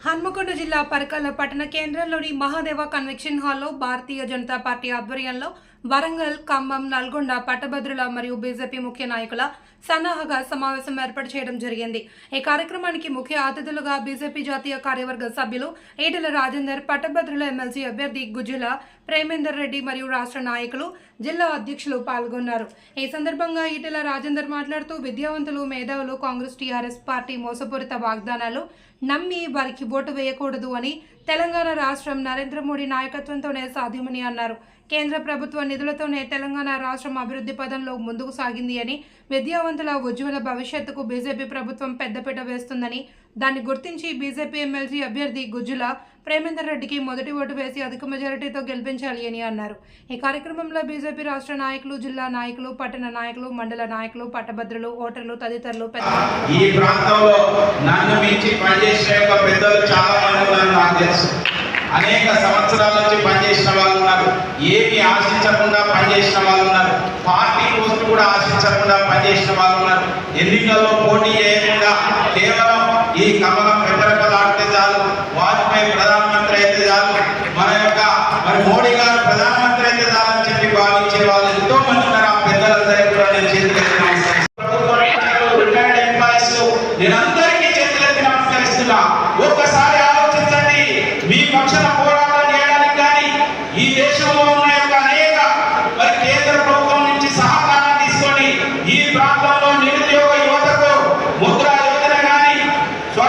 హన్మకొండ జిల్లా పరకాల పట్టణ కేంద్రంలోని మహాదేవ కన్వెక్షన్ హాల్లో భారతీయ జనతా పార్టీ ఆధ్వర్యంలో వరంగల్ ఖమ్మం నల్గొండ పట్టభద్రుల మరియు బీజేపీ ముఖ్య నాయకుల సన్నాహగా సమావేశం ఏర్పాటు చేయడం జరిగింది. ఈ కార్యక్రమానికి ముఖ్య అతిథులుగా బీజేపీ జాతీయ కార్యవర్గ సభ్యులు ఈటెల రాజేందర్ పట్టభద్రుల ఎమ్మెల్సీ అభ్యర్థి గుజ్జుల ప్రేమేందర్ రెడ్డి మరియు రాష్ట్ర నాయకులు జిల్లా అధ్యక్షులు పాల్గొన్నారు. ఈ సందర్భంగా ఈటెల రాజేందర్ మాట్లాడుతూ విద్యావంతులు మేధావులు కాంగ్రెస్ టీఆర్ఎస్ పార్టీ మోసపూరిత వాగ్దానాలు నమ్మి వారికి ఓటు వేయకూడదు అని తెలంగాణ రాష్ట్రం నరేంద్ర మోడీ నాయకత్వంతోనే సాధ్యమని అన్నారు. కేంద్ర ప్రభుత్వ నిధులతోనే తెలంగాణ రాష్ట్రం అభివృద్ధి పదంలో ముందుకు సాగింది అని విద్యావంతుల ఉజ్వల భవిష్యత్తుకు బీజేపీ ప్రభుత్వం పెద్దపీట వేస్తుందని దాన్ని గుర్తించి బీజేపీ ఎమ్మెల్సీ అభ్యర్థి గుజ్జుల ప్రేమేందర్ రెడ్డికి మొదటి ఓటు వేసి అధిక మెజారిటీతో గెలిపించాలి అని అన్నారు. ఈ కార్యక్రమంలో బీజేపీ రాష్ట్ర నాయకులు జిల్లా నాయకులు పట్టణ నాయకులు మండల నాయకులు పట్టభద్రులు ఓటర్లు తదితరులు పెద్ద ఈ ప్రాంతంలో నన్ను మించి పనిచేసిన యొక్క పెద్దలు చాలా మంది ఉన్నారు నాకు తెలుసు. అనేక సంవత్సరాల నుంచి పనిచేసిన వాళ్ళు ఉన్నారు. ఏమి ఆశించకుండా పనిచేసిన వాళ్ళు ఉన్నారు. పార్టీ పోస్ట్ కూడా ఆశించకుండా పనిచేసిన వాళ్ళు ఉన్నారు. ఎన్నికల్లో పోటీ చేయకుండా కేవలం ఈ కమలం పెద్దరకలాడితే చాలు వాజ్పేయి ప్రధానమంత్రి అయితే చాలు మన యొక్క మరి మోడీ గారు ప్రధానమంత్రి అయితే చాలని చెప్పి భావించే వాళ్ళు ఎంతో మంది ఉన్నారు. ఆ పెద్దలందరికీ కూడా నేను చేతులెత్తి నేనందరికీ చేతులెత్తి నమస్కరిస్తున్నా. ఒక్కసారి ఆలోచించండి. మీ పక్షాన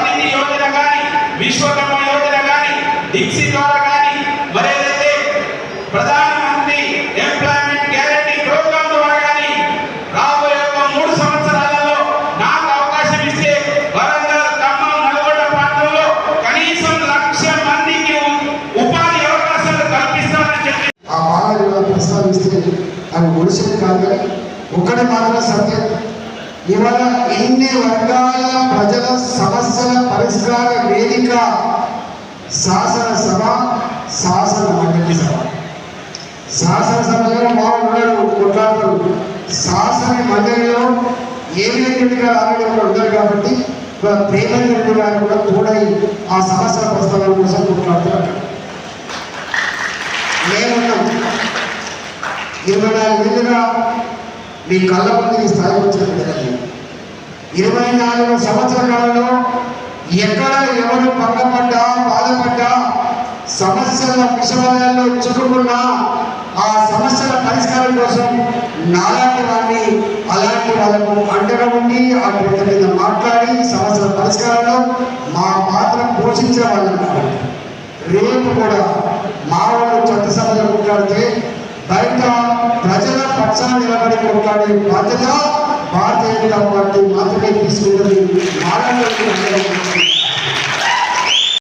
స్వనిధి యోజన కానీ విశ్వకర్మ యోజన కానీ డిక్సీ ద్వారా కానీ మరి ఏదైతే ప్రధానమంత్రి ఎంప్లాయ్మెంట్ గ్యారంటీ ప్రోగ్రామ్ ద్వారా కానీ రాబోయే ఒక మూడు సంవత్సరాలలో నాకు అవకాశం ఇస్తే వరంగల్ ఖమ్మం నల్గొండ ప్రాంతంలో కనీసం లక్ష మందికి ఉపాధి అవకాశాలు కల్పిస్తామని చెప్పి ఆ మానవ ప్రస్తావిస్తే అవి ఒడిసిన కాదు కానీ మానవ సత్యం. ఇవాళ ఎన్ని వర్గాల ప్రజల సమస్యల పరిష్కార వేదిక శాసనసభ శాసన మండలి సభ. శాసనసభలో మామూలు కొట్లాడతారు శాసన మండలిలో ఏమి రెడ్డి గారు ఆల్రెడీ ఒకరు ఉన్నారు కాబట్టి ఇవాళ ప్రేమేంద్ర రెడ్డి గారు కూడా తోడై ఆ సమస్యల ప్రస్తావన కోసం కొట్లాడుతున్నారు మేమున్నాం ఇరవై నాలుగు మీ కళ్ళ ముందు ఈ స్థాయి వచ్చిన కదండి. ఇరవై నాలుగు సంవత్సరాలలో కాలంలో ఎక్కడ ఎవరు పక్కపడ్డా బాధపడ్డా సమస్యల విషయాల్లో చిక్కుకున్నా ఆ సమస్యల పరిష్కారం కోసం నాలాంటి వారిని అలాంటి వాళ్ళకు అండగా ఉండి ఆ పెద్ద మీద మాట్లాడి సమస్యల పరిష్కారంలో మా పాత్ర పోషించే వాళ్ళని కాబట్టి రేపు కూడా మా వాళ్ళు చట్టసభలో కొట్లాడితే బయట పక్షాన నిలబడి కొట్లాడే బాధ్యత భారతీయ జనతా